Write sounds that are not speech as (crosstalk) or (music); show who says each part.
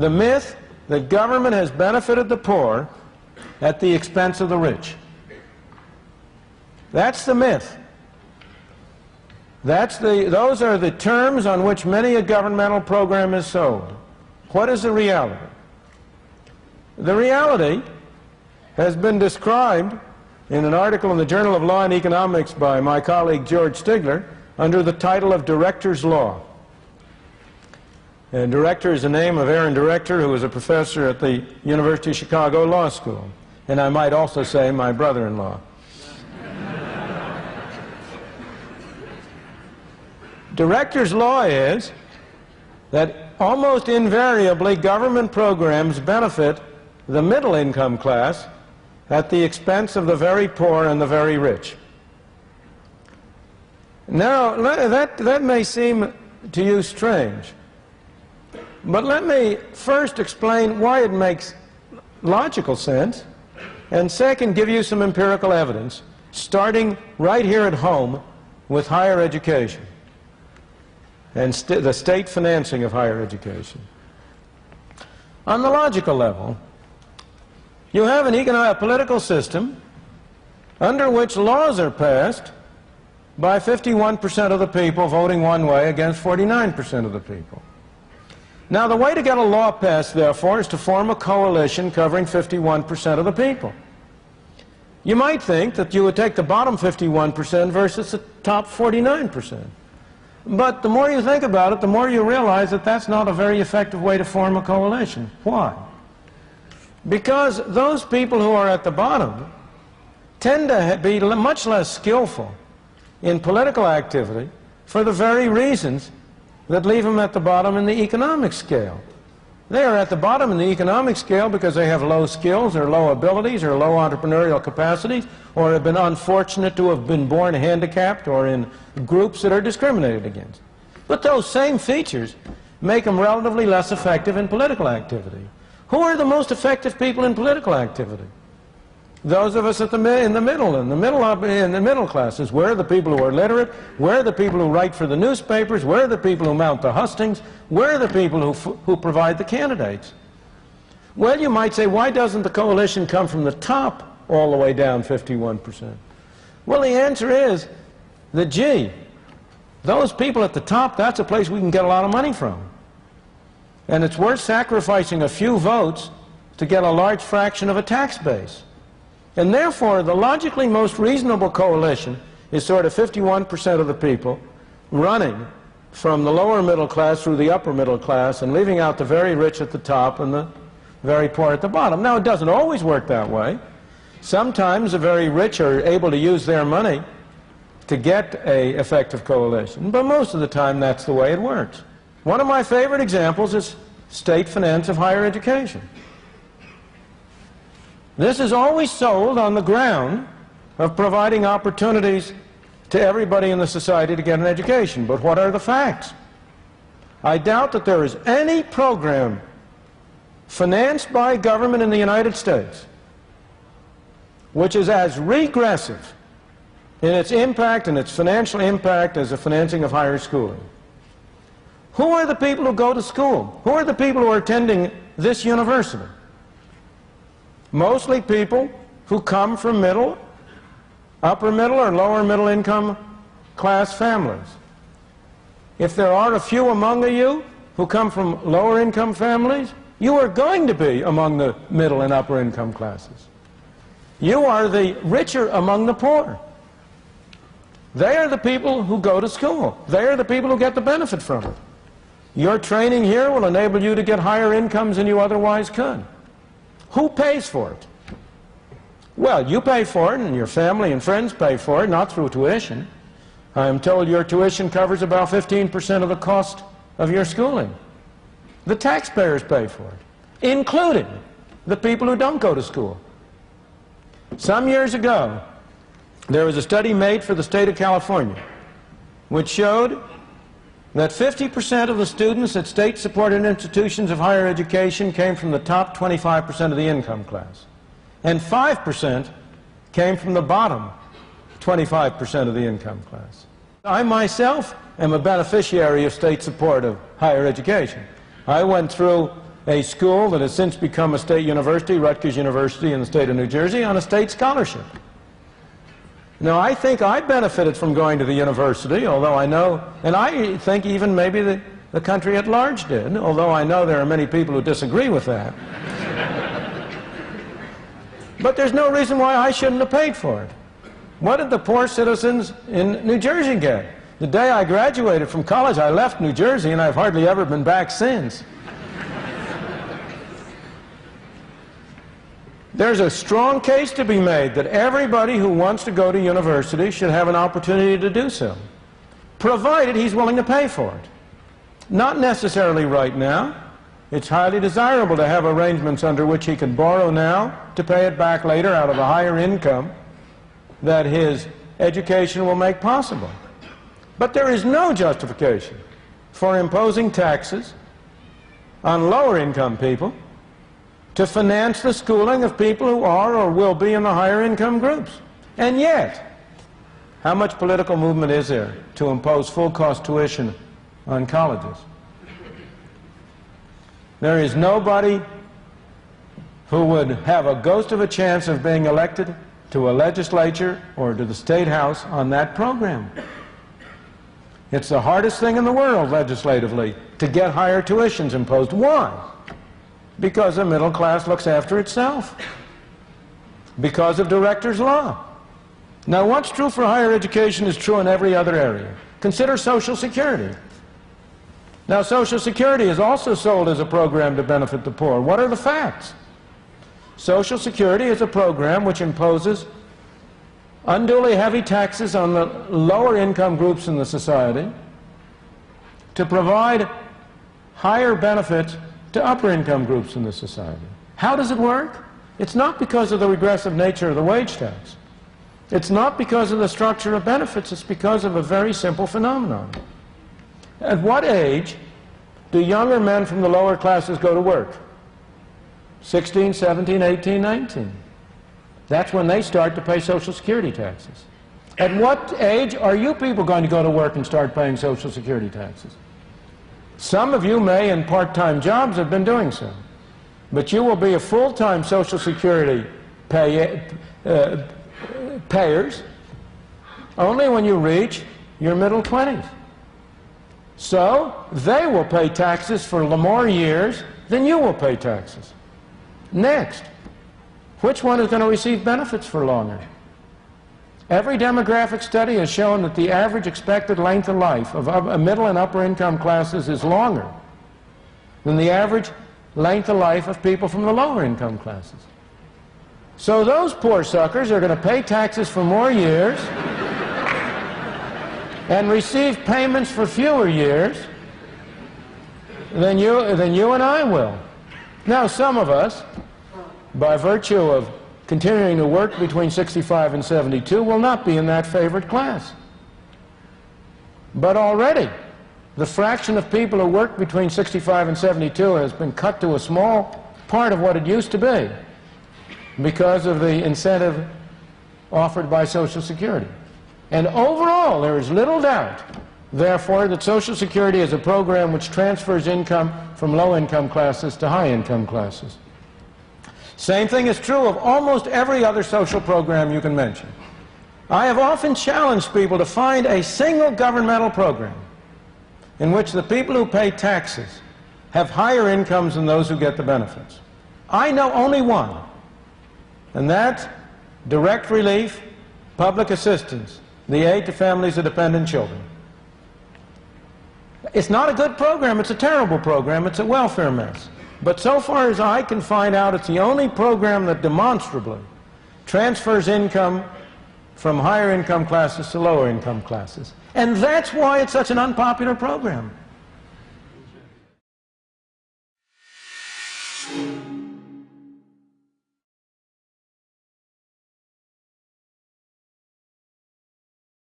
Speaker 1: the myth that government has benefited the poor at the expense of the rich. That's the myth. That's the, those are the terms on which many a governmental program is sold. What is the reality? The reality has been described in an article in the Journal of Law and Economics by my colleague George Stigler under the title of Director's Law. And director is the name of Aaron Director, who was a professor at the University of Chicago Law School. And I might also say my brother-in-law. Director's law is that almost invariably government programs benefit the middle income class at the expense of the very poor and the very rich. Now, that, that may seem to you strange, but let me first explain why it makes logical sense, and second, give you some empirical evidence, starting right here at home with higher education and st the state financing of higher education. On the logical level, you have an economic political system under which laws are passed by 51% of the people voting one way against 49% of the people. Now, the way to get a law passed, therefore, is to form a coalition covering 51% of the people. You might think that you would take the bottom 51% versus the top 49%. But the more you think about it, the more you realize that that's not a very effective way to form a coalition. Why? Because those people who are at the bottom tend to be much less skillful in political activity for the very reasons that leave them at the bottom in the economic scale. They are at the bottom in the economic scale because they have low skills or low abilities or low entrepreneurial capacities or have been unfortunate to have been born handicapped or in groups that are discriminated against. But those same features make them relatively less effective in political activity. Who are the most effective people in political activity? Those of us at the, in the middle, in the middle, in the middle classes. Where are the people who are literate? Where are the people who write for the newspapers? Where are the people who mount the hustings? Where are the people who, who provide the candidates? Well, you might say, why doesn't the coalition come from the top all the way down 51%? Well, the answer is that, gee, those people at the top, that's a place we can get a lot of money from. And it's worth sacrificing a few votes to get a large fraction of a tax base. And therefore, the logically most reasonable coalition is sort of 51% of the people running from the lower middle class through the upper middle class and leaving out the very rich at the top and the very poor at the bottom. Now, it doesn't always work that way. Sometimes the very rich are able to use their money to get a effective coalition, but most of the time that's the way it works. One of my favorite examples is state finance of higher education. This is always sold on the ground of providing opportunities to everybody in the society to get an education. But what are the facts? I doubt that there is any program financed by government in the United States which is as regressive in its impact and its financial impact as the financing of higher schooling. Who are the people who go to school? Who are the people who are attending this university? Mostly people who come from middle, upper middle, or lower middle income class families. If there are a few among you who come from lower income families, you are going to be among the middle and upper income classes. You are the richer among the poor. They are the people who go to school. They are the people who get the benefit from it. Your training here will enable you to get higher incomes than you otherwise could. Who pays for it? Well, you pay for it, and your family and friends pay for it, not through tuition. I am told your tuition covers about 15% of the cost of your schooling. The taxpayers pay for it, including the people who don't go to school. Some years ago, there was a study made for the state of California which showed that 50% of the students at state-supported institutions of higher education came from the top 25% of the income class. And 5% came from the bottom 25% of the income class. I myself am a beneficiary of state support of higher education. I went through a school that has since become a state university, Rutgers University in the state of New Jersey, on a state scholarship. Now, I think I benefited from going to the university, although I know, and I think even maybe the, the country at large did, although I know there are many people who disagree with that. but there's no reason why I shouldn't have paid for it. What did the poor citizens in New Jersey get? The day I graduated from college, I left New Jersey, and I've hardly ever been back since. There's a strong case to be made that everybody who wants to go to university should have an opportunity to do so, provided he's willing to pay for it. Not necessarily right now. It's highly desirable to have arrangements under which he can borrow now to pay it back later out of a higher income that his education will make possible. But there is no justification for imposing taxes on lower income people to finance the schooling of people who are or will be in the higher income groups. And yet, how much political movement is there to impose full cost tuition on colleges? There is nobody who would have a ghost of a chance of being elected to a legislature or to the state house on that program. It's the hardest thing in the world legislatively to get higher tuitions imposed. Why? Because the middle class looks after itself. Because of director's law. Now, what's true for higher education is true in every other area. Consider Social Security. Now, Social Security is also sold as a program to benefit the poor. What are the facts? Social Security is a program which imposes unduly heavy taxes on the lower income groups in the society to provide higher benefits to upper income groups in the society. How does it work? It's not because of the regressive nature of the wage tax. It's not because of the structure of benefits. It's because of a very simple phenomenon. At what age do younger men from the lower classes go to work? 16, 17, 18, 19. That's when they start to pay Social Security taxes. At what age are you people going to go to work and start paying Social Security taxes? Some of you may, in part-time jobs, have been doing so. But you will be a full-time Social Security pay, uh, payers only when you reach your middle 20s. So they will pay taxes for more years than you will pay taxes. Next, which one is going to receive benefits for longer? Every demographic study has shown that the average expected length of life of uh, middle and upper income classes is longer than the average length of life of people from the lower income classes. So those poor suckers are going to pay taxes for more years (laughs) and receive payments for fewer years than you, than you and I will. Now, some of us, by virtue of continuing to work between 65 and 72, will not be in that favored class. But already, the fraction of people who work between 65 and 72 has been cut to a small part of what it used to be because of the incentive offered by Social Security. And overall, there is little doubt, therefore, that Social Security is a program which transfers income from low-income classes to high-income classes. Same thing is true of almost every other social program you can mention. I have often challenged people to find a single governmental program in which the people who pay taxes have higher incomes than those who get the benefits. I know only one, and that's direct relief, public assistance, the aid to families of dependent children. It's not a good program, it's a terrible program, it's a welfare mess. But so far as I can find out, it's the only program that demonstrably transfers income from higher income classes to lower income classes. And that's why it's such an unpopular program.